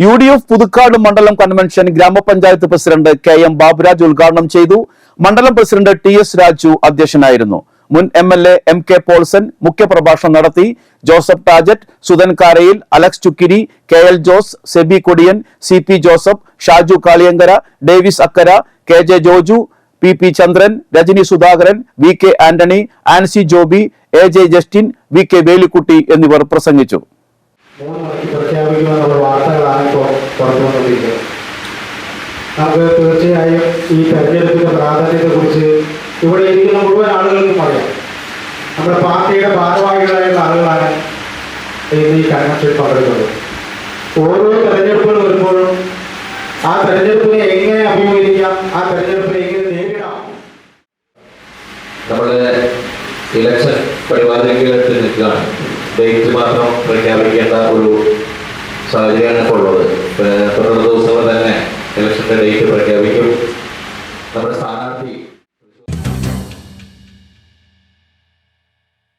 U D F Puthukkad മണ്ഡലം convention ഗ്രാമപഞ്ചായത്ത് president K M Baburaj ഉദ്ഘാടനം ചെയ്തു. മണ്ഡലം പ്രസിഡന്റ് ടി എസ് രാജു അധ്യക്ഷനായിരുന്നു. മുൻ M L A M K Paulson മുഖ്യപ്രഭാഷണം നടത്തി. Joseph ടാജറ്റ് Sudhan Karayil Alex Chukkiri K L Jose Sebi Kodiyan C P Joseph Shaju Kaliyankara Davis Akkara K J Joju P P Chandran Rajani Sudhakaran V K Antony Ancy Joby A J Justin V K Velikkutty എന്നിവർ പ്രസംഗിച്ചു. ഇപ്പോൾ പുറത്തു വന്നുകൊണ്ടിരിക്കുന്നത് നമുക്ക് തീർച്ചയായും ഈ തെരഞ്ഞെടുപ്പിന്റെ പ്രാധാന്യത്തെക്കുറിച്ച് ഇവിടെ ഇരിക്കുന്ന മുഴുവൻ ആളുകൾക്കും പറയാം. നമ്മുടെ പാർട്ടിയുടെ ഭാരവാഹികളായുള്ള ആളുകളാണ് ഇന്ന് ഈ കൺവെൻഷനിൽ പങ്കെടുക്കുന്നത്. ഓരോ തെരഞ്ഞെടുപ്പുകൾ വരുമ്പോഴും ആ തെരഞ്ഞെടുപ്പിനെ എങ്ങനെ അഭിമുഖീകരിക്കാം ആ തെരഞ്ഞെടുപ്പിനെ എങ്ങനെ നേരിടാം? നമ്മുടെ ഇലക്ഷൻ പരിപാടികളിൽ നിൽക്കുകയാണ്. മാത്രം പ്രഖ്യാപിക്കേണ്ട ഒരു സാഹചര്യമാണ് ഇപ്പോൾ ഉള്ളത്. തുടർ ദിവസങ്ങൾ തന്നെ ഇലക്ഷന്റെ ഡേറ്റ് പ്രഖ്യാപിക്കും. നമ്മുടെ സ്ഥാനം